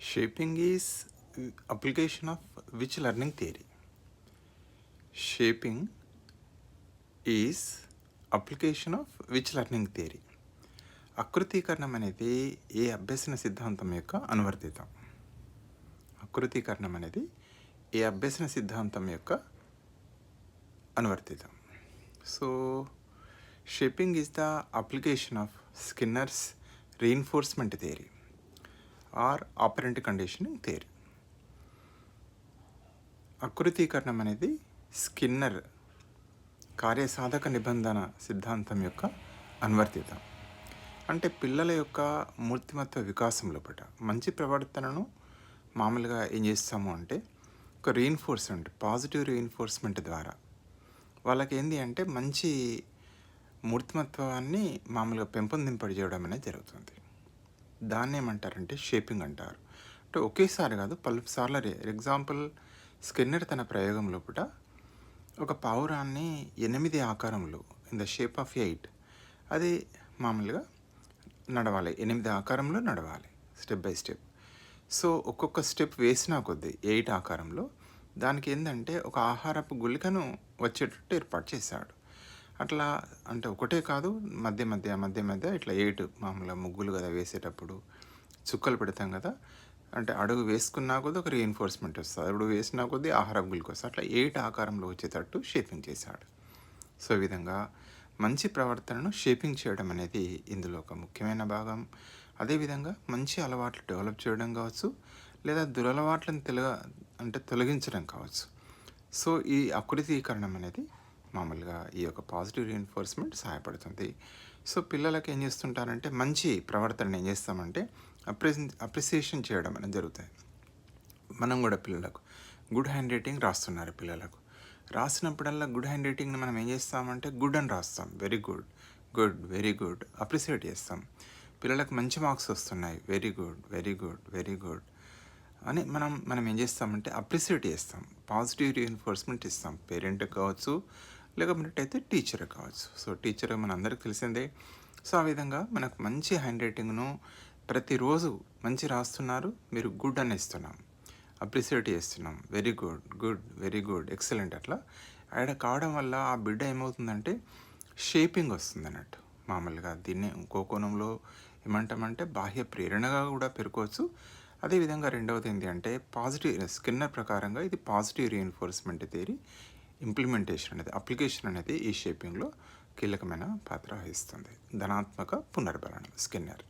Shaping is application of which learning theory shaping is application of which learning theory ఆకృతీకరణం అనేది ఏ అభ్యసన సిద్ధాంతం యొక్క అనువర్తితం. ఆకృతీకరణం అనేది ఏ అభ్యసన సిద్ధాంతం యొక్క అనువర్తితం. So shaping is the application of Skinner's reinforcement theory or operant conditioning theory. ఆకృతీకరణం అనేది స్కిన్నర్ కార్యసాధక నిబంధన సిద్ధాంతం యొక్క అన్వర్తిత. అంటే పిల్లల యొక్క మూర్తిమత్వ వికాసం లోపల మంచి ప్రవర్తనను మామూలుగా ఏం చేస్తాము అంటే ఒక రీఎన్ఫోర్స్మెంట్ పాజిటివ్ రీఎన్ఫోర్స్మెంట్ ద్వారా. వాళ్ళకి ఏంటి అంటే మంచి మూర్తిమత్వాన్ని మామూలుగా పెంపొందింపడి చేయడం అనేది జరుగుతుంది. దాన్ని ఏమంటారంటే షేపింగ్ అంటారు. అంటే ఒకేసారి కాదు పలుసార్లు ఎగ్జాంపుల్ స్కిన్నర్ తన ప్రయోగంలో కూడా ఒక పావురాన్ని ఎనిమిది ఆకారంలో in the shape of eight అది మామూలుగా నడవాలి. ఎనిమిది ఆకారంలో నడవాలి స్టెప్ బై స్టెప్ సో ఒక్కొక్క స్టెప్ వేసినా కొద్దీ ఎయిట్ ఆకారంలో దానికి ఏంటంటే ఒక ఆహారపు గుళికను వచ్చేటట్టు ఏర్పాటు చేశాడు. అట్లా అంటే ఒకటే కాదు మధ్య మధ్య మధ్య మధ్య ఇట్లా ఏటు మామూలుగా ముగ్గులు కదా వేసేటప్పుడు చుక్కలు పెడతాం కదా అంటే అడుగు వేసుకున్నా కొద్దీ ఒక రీఎన్ఫోర్స్మెంట్ వస్తుంది. అడుగు వేసినా కొద్దీ ఆహారం గుల్కొస్తుంది. అట్లా ఏటు ఆకారంలో వచ్చేటట్టు షేపింగ్ చేశాడు. సో ఈ విధంగా మంచి ప్రవర్తనను షేపింగ్ చేయడం అనేది ఇందులో ఒక ముఖ్యమైన భాగం. అదేవిధంగా మంచి అలవాట్లు డెవలప్ చేయడం కావచ్చు లేదా దురలవాట్లను తెలగ అంటే తొలగించడం కావచ్చు. సో ఈ అకృతీకరణం అనేది మామూలుగా ఈ యొక్క పాజిటివ్ రీఎన్ఫోర్స్మెంట్ సహాయపడుతుంది. సో పిల్లలకి ఏం చేస్తుంటారంటే మంచి ప్రవర్తన ఏం చేస్తామంటే అప్రిసి అప్రిసియేషన్ చేయడం అనేది జరుగుతుంది మనం కూడా పిల్లలకు గుడ్ హ్యాండ్ రైటింగ్ రాస్తున్నారు పిల్లలకు. రాసినప్పుడల్లా గుడ్ హ్యాండ్ రైటింగ్ని మనం ఏం చేస్తామంటే గుడ్ అని రాస్తాం. Very good good very good appreciate చేస్తాం. పిల్లలకు మంచి మార్క్స్ వస్తున్నాయి. Very good very good very good అని మనం మనం ఏం చేస్తామంటే అప్రిసియేట్ చేస్తాం. పాజిటివ్ రీఎన్ఫోర్స్మెంట్ ఇస్తాం. పేరెంట్కి కావచ్చు లేకపోతే టీచరే కావచ్చు. సో టీచర్ మన అందరికి తెలిసిందే. సో ఆ విధంగా మనకు మంచి హ్యాండ్ రైటింగ్ను ప్రతిరోజు మంచి రాస్తున్నారు. మీరు గుడ్ అని ఇస్తున్నాం. అప్రిసియేట్ చేస్తున్నాం. Very good good very good excellent అట్లా. ఆడ కావడం వల్ల ఆ బిడ్డ ఏమవుతుందంటే షేపింగ్ వస్తుంది అన్నట్టు మామూలుగా దీన్ని ఇంకో కోణంలో ఏమంటామంటే బాహ్య ప్రేరణగా కూడా పెరుకోవచ్చు. అదేవిధంగా రెండవది ఏంటి అంటే పాజిటివ్ స్కిన్నర్ ప్రకారంగా ఇది పాజిటివ్ రీఎన్ఫోర్స్మెంట్ థియరీ ఇంప్లిమెంటేషన్ అనేది అప్లికేషన్ అనేది ఈ షేపింగ్లో కీలకమైన పాత్ర వహిస్తుంది. ధనాత్మక పునర్బలనం స్కిన్నర్.